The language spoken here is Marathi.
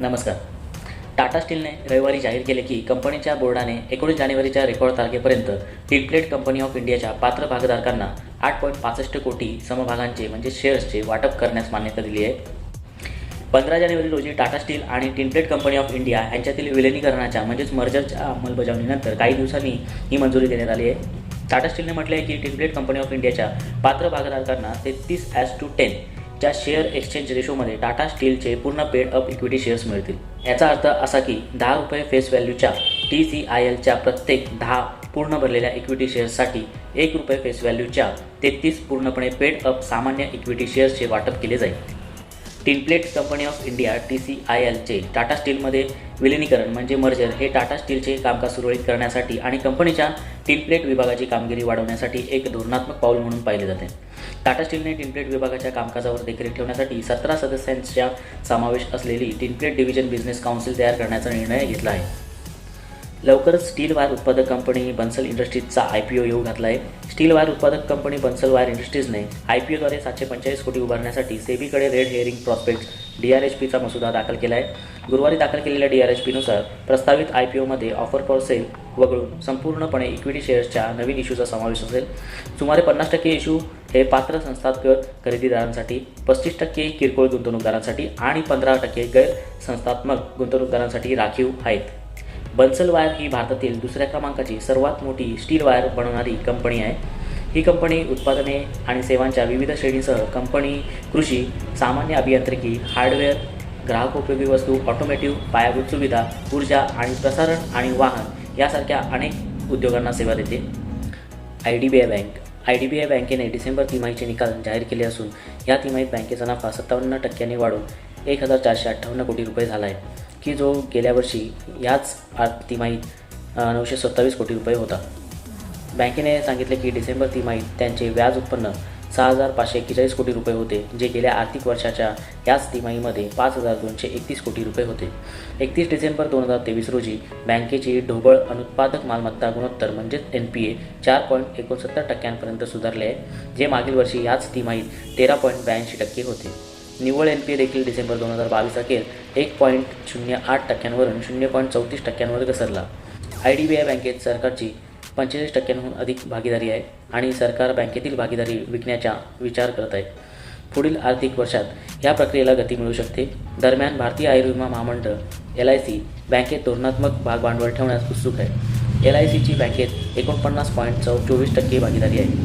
नमस्कार. टाटा स्टीलने रविवारी जाहीर केले की कंपनीच्या बोर्डाने एकोणीस जानेवारीच्या रेकॉर्ड तारखेपर्यंत टिकप्लेट कंपनी ऑफ इंडियाच्या पात्र भागधारकांना आठ पॉईंट पासष्ट कोटी समभागांचे म्हणजे शेअर्सचे वाटप करण्यास मान्यता दिली आहे. पंधरा जानेवारी रोजी टाटा स्टील आणि टिनप्लेट कंपनी ऑफ इंडिया यांच्यातील विलिनीकरणाच्या म्हणजेच मर्जरच्या अंमलबजावणीनंतर काही दिवसांनी ही मंजुरी देण्यात आली आहे. टाटा स्टीलने म्हटले आहे की टिनप्लेट कंपनी ऑफ इंडियाच्या पात्र भागधारकांना तेहतीस ॲज टू टेन च्या शेअर एक्सचेंज रेशोमध्ये टाटा स्टीलचे पूर्ण पेड अप इक्विटी शेअर्स मिळतील. याचा अर्थ असा की दहा रुपये फेस व्हॅल्यूच्या टी सी आय एलच्या प्रत्येक दहा पूर्ण भरलेल्या इक्विटी शेअर्ससाठी एक रुपये फेस व्हॅल्यूच्या तेहतीस पूर्णपणे पेड अप सामान्य इक्विटी शेअर्सचे वाटप केले जाईल. Tinplate company of India T C I एलचे टाटा स्टीलमध्ये विलिनीकरण म्हणजे मर्जर. हे टाटा स्टीलचे कामकाज सुरळीत करण्यासाठी आणि कंपनीच्या टिनप्लेट विभागाची कामगिरी वाढवण्यासाठी एक धोरणात्मक पाऊल म्हणून पाहिले जाते. टाटा स्टीलने टिनप्लेट विभागाच्या कामकाजावर देखरेख ठेवण्यासाठी सतरा सदस्यांचा समावेश असलेली टिनप्लेट डिव्हिजन बिझनेस काउन्सिल तयार करण्याचा निर्णय घेतला आहे. लवकरच स्टील वायर उत्पादक कंपनी बन्सल इंडस्ट्रीजचा आय पी ओ येऊ घातला आहे स्टील वायर उत्पादक कंपनी बन्सल वायर इंडस्ट्रीजने आय पी ओद्वारे सातशे पंचेचाळीस कोटी उभारण्यासाठी सेबीकडे red herring prospect D R H पीचा मसुदा दाखल केला आहे गुरुवारी दाखल केलेल्या डी आर एच पीनुसार प्रस्तावित आय पी ओमध्ये ऑफर फॉर सेल वगळून संपूर्णपणे इक्विटी शेअर्सच्या नवीन इश्यूचा समावेश असेल. सुमारे पन्नास टक्के इश्यू हे पात्र संस्थात्मक खरेदीदारांसाठी पस्तीस टक्के किरकोळ गुंतवणूकदारांसाठी आणि पंधरा टक्के गैर संस्थात्मक गुंतवणूकदारांसाठी राखीव आहेत. बन्सल वायर ही भारतातील दुसऱ्या क्रमांकाची सर्वात मोठी स्टील वायर बनवणारी कंपनी आहे. ही कंपनी उत्पादने आणि सेवांच्या विविध श्रेणीसह कंपनी कृषी सामान्य अभियांत्रिकी हार्डवेअर ग्राहकोपयोगी वस्तू ऑटोमेटिव्ह पायाभूत सुविधा ऊर्जा आणि प्रसारण आणि वाहन यासारख्या अनेक उद्योगांना सेवा देते. I D B I bank. I D B I बँकेने डिसेंबर तिमाहीचे निकाल जाहीर केले असून या तिमाहीत बँकेचा नफा सत्तावन्न टक्क्यांनी वाढून एक हजार चारशे अठ्ठावन्न कोटी रुपये झाला आहे. की जो गेल्या वर्षी याच तिमाहीत नऊशे सत्तावीस कोटी रुपये होता. बँकेने सांगितले की डिसेंबर तिमाहीत त्यांचे व्याज उत्पन्न सहा हजार पाचशे एक्केचाळीस कोटी रुपये होते जे गेल्या आर्थिक वर्षाच्या याच तिमाहीमध्ये पाच हजार दोनशे एकतीस कोटी रुपये होते. एकतीस डिसेंबर दोन हजार तेवीस रोजी बँकेची ढोबळ अनुत्पादक मालमत्ता गुणोत्तर म्हणजेच एन पी ए चार पॉईंट एकोणसत्तर टक्क्यांपर्यंत सुधारले आहे जे मागील वर्षी याच तिमाहीत तेरा पॉईंट ब्याऐंशी टक्के होते. निव्वळ एन पी ए देखील डिसेंबर दोन हजार बावीस अखेर एक पॉईंट शून्य आठ टक्क्यांवरून शून्य पॉईंट चौतीस टक्क्यांवर घसरला. आय डी बी आय बँकेत सरकारची पंचेचाळीस टक्क्यांहून अधिक भागीदारी आहे आणि सरकार बँकेतील भागीदारी विकण्याचा विचार करत आहे. पुढील आर्थिक वर्षात या प्रक्रियेला गती मिळू शकते. दरम्यान भारतीय आयुर्विमा महामंडळ एल आय सी बँकेत धोरणात्मक भागभांडवल ठेवण्यास उत्सुक आहे. एल आय सीची बँकेत एकोणपन्नास पॉईंट चौ चोवीस टक्के भागीदारी आहे.